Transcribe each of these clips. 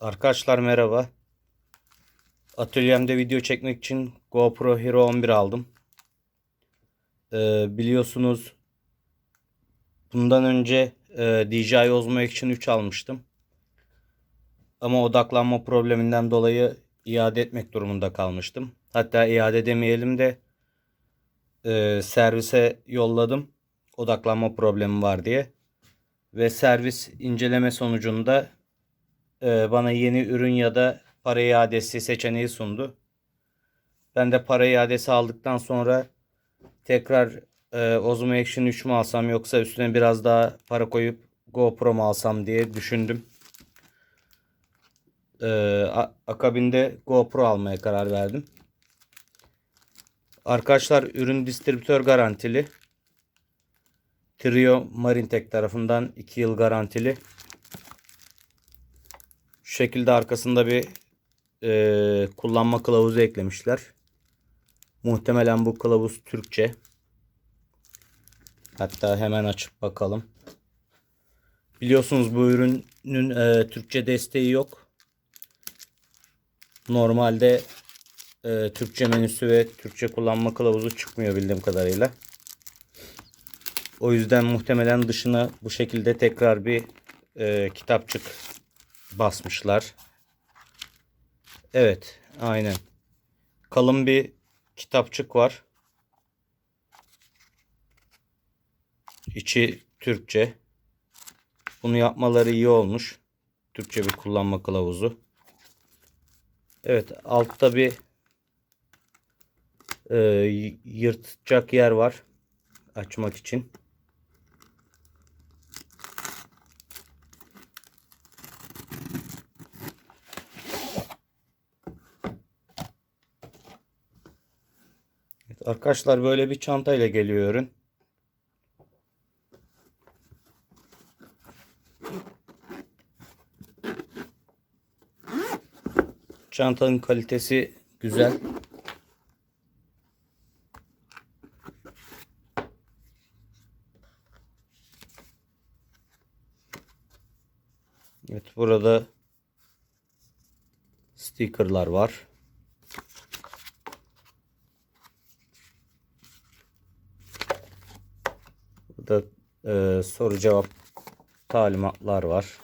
Arkadaşlar merhaba. Atölyemde video çekmek için GoPro Hero 11 aldım. Ee, biliyorsunuz bundan önce e, DJI Osmo Action 3 almıştım. Ama odaklanma probleminden dolayı iade etmek durumunda kalmıştım. Hatta iade demeyelim de e, servise yolladım. Odaklanma problemi var diye. Ve servis inceleme sonucunda e, bana yeni ürün ya da para iadesi seçeneği sundu. Ben de para iadesi aldıktan sonra tekrar e, Osmo Action 3 mü alsam yoksa üstüne biraz daha para koyup GoPro mu alsam diye düşündüm. E, akabinde GoPro almaya karar verdim. Arkadaşlar ürün distribütör garantili. Trio Marintech tarafından 2 yıl garantili. Şekilde arkasında bir e, kullanma kılavuzu eklemişler. Muhtemelen bu kılavuz Türkçe. Hatta hemen açıp bakalım. Biliyorsunuz bu ürünün e, Türkçe desteği yok. Normalde e, Türkçe menüsü ve Türkçe kullanma kılavuzu çıkmıyor bildiğim kadarıyla. O yüzden muhtemelen dışına bu şekilde tekrar bir e, kitapçık basmışlar. Evet, aynen. Kalın bir kitapçık var. İçi Türkçe. Bunu yapmaları iyi olmuş. Türkçe bir kullanma kılavuzu. Evet, altta bir e, yırtacak yer var açmak için. Arkadaşlar böyle bir çantayla geliyor ürün. Çantanın kalitesi güzel. Evet burada stickerlar var. Burada e, soru cevap talimatlar var.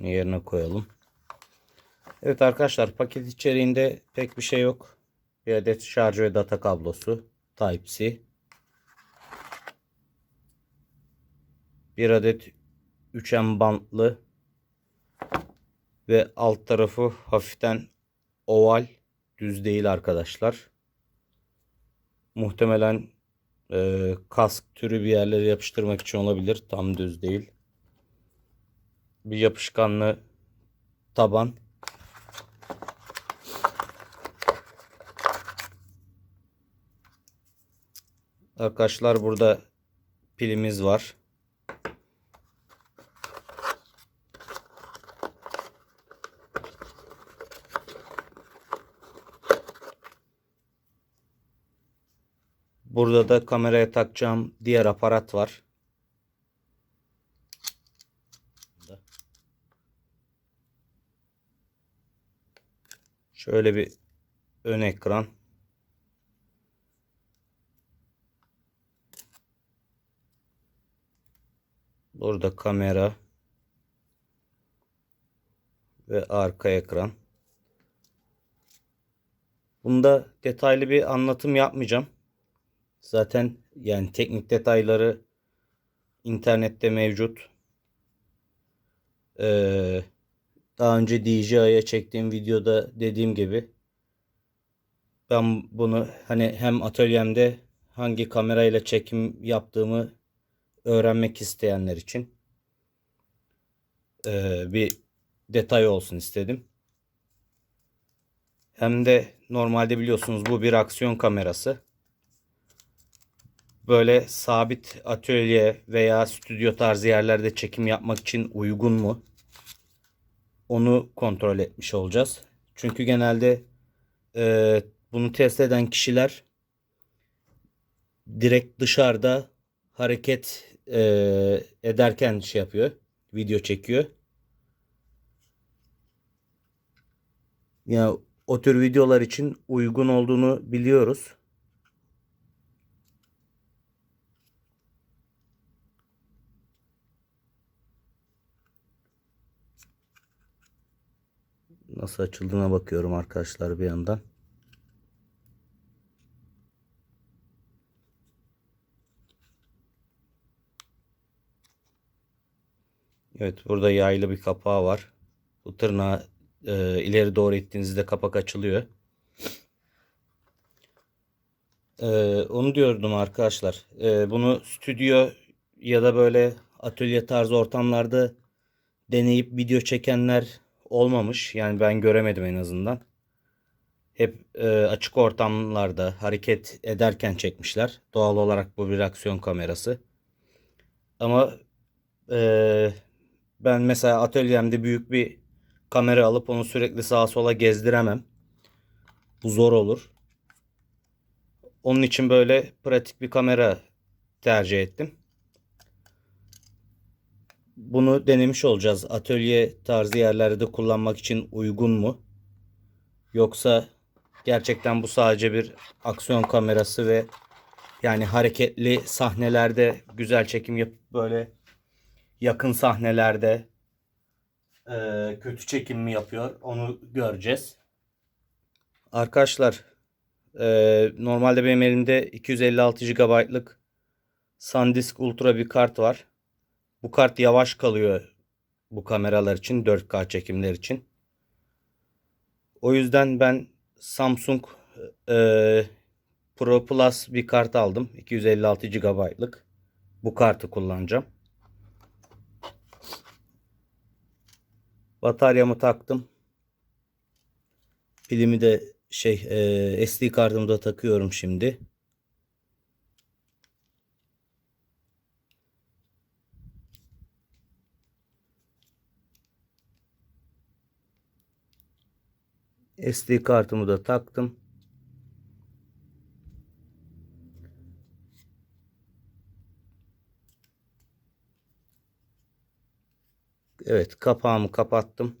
Yerine koyalım. Evet arkadaşlar paket içeriğinde pek bir şey yok. Bir adet şarj ve data kablosu Type-C. Bir adet 3M bantlı ve alt tarafı hafiften oval düz değil arkadaşlar. Muhtemelen e, kask türü bir yerlere yapıştırmak için olabilir. Tam düz değil. Bir yapışkanlı taban. Arkadaşlar burada pilimiz var. Burada da kameraya takacağım diğer aparat var. Şöyle bir ön ekran. Burada kamera ve arka ekran. Bunda detaylı bir anlatım yapmayacağım. Zaten yani teknik detayları internette mevcut. Ee, daha önce DJI'ye çektiğim videoda dediğim gibi ben bunu hani hem atölyemde hangi kamerayla çekim yaptığımı öğrenmek isteyenler için ee, bir detay olsun istedim. Hem de normalde biliyorsunuz bu bir aksiyon kamerası böyle sabit atölye veya stüdyo tarzı yerlerde çekim yapmak için uygun mu? Onu kontrol etmiş olacağız. Çünkü genelde e, bunu test eden kişiler direkt dışarıda hareket e, ederken şey yapıyor, video çekiyor. Ya o tür videolar için uygun olduğunu biliyoruz. Nasıl açıldığına bakıyorum arkadaşlar bir yandan. Evet burada yaylı bir kapağı var. Bu tırnağı e, ileri doğru ittiğinizde kapak açılıyor. E, onu diyordum arkadaşlar. E, bunu stüdyo ya da böyle atölye tarzı ortamlarda deneyip video çekenler olmamış. Yani ben göremedim en azından. Hep e, açık ortamlarda hareket ederken çekmişler. Doğal olarak bu bir aksiyon kamerası. Ama e, ben mesela atölyemde büyük bir kamera alıp onu sürekli sağa sola gezdiremem. Bu zor olur. Onun için böyle pratik bir kamera tercih ettim. Bunu denemiş olacağız. Atölye tarzı yerlerde kullanmak için uygun mu? Yoksa gerçekten bu sadece bir aksiyon kamerası ve yani hareketli sahnelerde güzel çekim yapıp böyle yakın sahnelerde e, kötü çekim mi yapıyor onu göreceğiz. Arkadaşlar e, normalde benim elimde 256 GB'lık SanDisk Ultra bir kart var. Bu kart yavaş kalıyor bu kameralar için 4K çekimler için. O yüzden ben Samsung e, Pro Plus bir kart aldım. 256 GB'lık. Bu kartı kullanacağım. Bataryamı taktım. Pilimi de şey e, SD kartımı da takıyorum şimdi. SD kartımı da taktım. Evet kapağımı kapattım.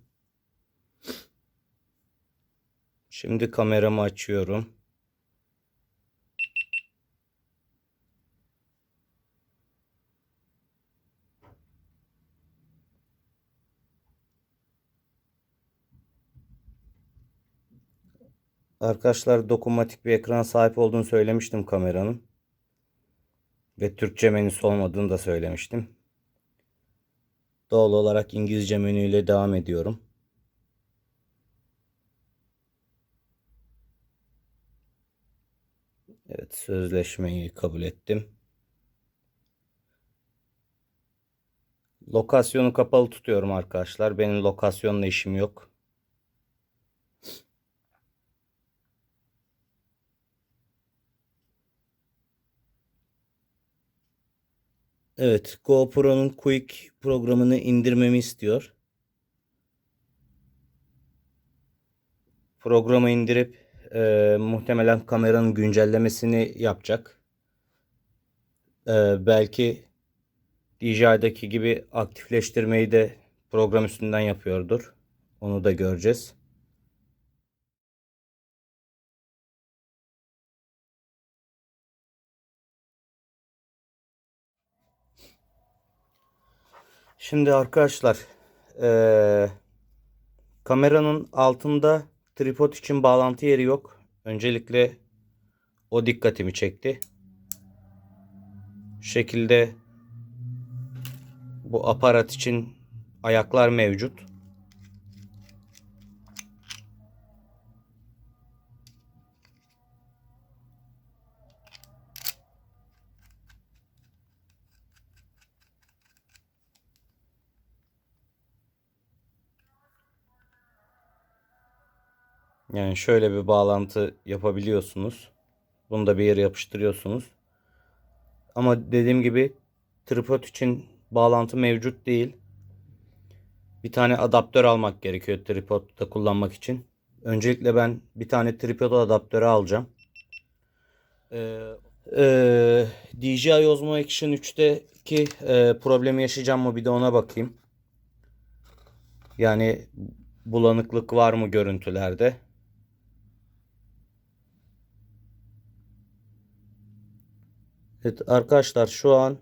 Şimdi kameramı açıyorum. Arkadaşlar dokunmatik bir ekran sahip olduğunu söylemiştim kameranın. Ve Türkçe menüsü olmadığını da söylemiştim. Doğal olarak İngilizce menüyle devam ediyorum. Evet sözleşmeyi kabul ettim. Lokasyonu kapalı tutuyorum arkadaşlar. Benim lokasyonla işim yok. Evet, GoPro'nun Quick programını indirmemi istiyor. Programı indirip e, muhtemelen kameranın güncellemesini yapacak. E, belki DJI'daki gibi aktifleştirmeyi de program üstünden yapıyordur. Onu da göreceğiz. Şimdi arkadaşlar eee, kameranın altında tripod için bağlantı yeri yok. Öncelikle o dikkatimi çekti. Şu şekilde bu aparat için ayaklar mevcut. Yani şöyle bir bağlantı yapabiliyorsunuz. Bunu da bir yere yapıştırıyorsunuz. Ama dediğim gibi tripod için bağlantı mevcut değil. Bir tane adaptör almak gerekiyor tripodda kullanmak için. Öncelikle ben bir tane tripod adaptörü alacağım. Ee, e, DJI Osmo Action 3'teki e, problemi yaşayacağım mı bir de ona bakayım. Yani bulanıklık var mı görüntülerde? Evet arkadaşlar şu an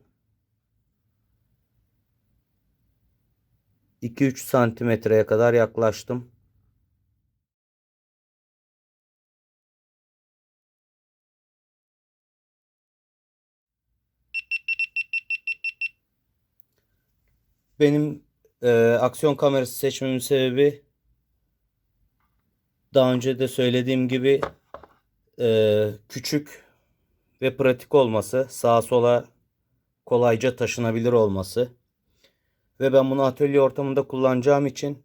2-3 santimetreye kadar yaklaştım. Benim e, aksiyon kamerası seçmemin sebebi daha önce de söylediğim gibi e, küçük ve pratik olması, sağa sola kolayca taşınabilir olması ve ben bunu atölye ortamında kullanacağım için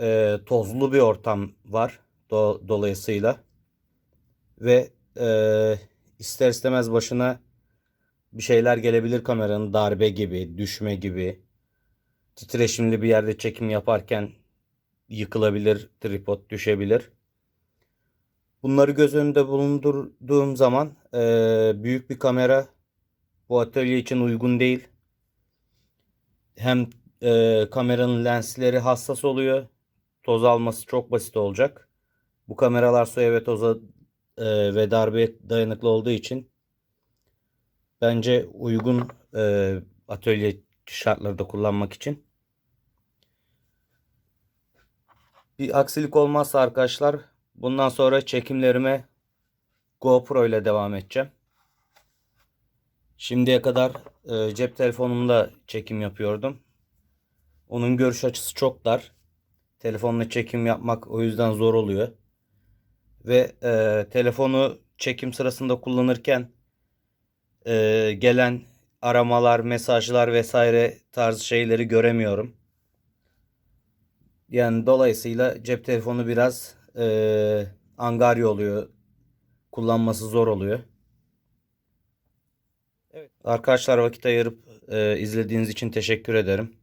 e, tozlu bir ortam var do- dolayısıyla ve e, ister istemez başına bir şeyler gelebilir kameranın darbe gibi, düşme gibi, titreşimli bir yerde çekim yaparken yıkılabilir, tripod düşebilir. Bunları göz önünde bulundurduğum zaman e, büyük bir kamera bu atölye için uygun değil. Hem e, kameranın lensleri hassas oluyor. Toz alması çok basit olacak. Bu kameralar suya ve toza e, ve darbe dayanıklı olduğu için bence uygun e, atölye şartlarda kullanmak için. Bir aksilik olmazsa arkadaşlar bundan sonra çekimlerime GoPro ile devam edeceğim. Şimdiye kadar e, cep telefonumla çekim yapıyordum. Onun görüş açısı çok dar. Telefonla çekim yapmak o yüzden zor oluyor. Ve e, telefonu çekim sırasında kullanırken e, gelen aramalar, mesajlar vesaire tarzı şeyleri göremiyorum. Yani dolayısıyla cep telefonu biraz e, angarya oluyor. Kullanması zor oluyor. Evet. Arkadaşlar vakit ayırıp e, izlediğiniz için teşekkür ederim.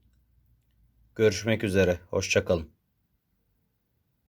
Görüşmek üzere. Hoşçakalın.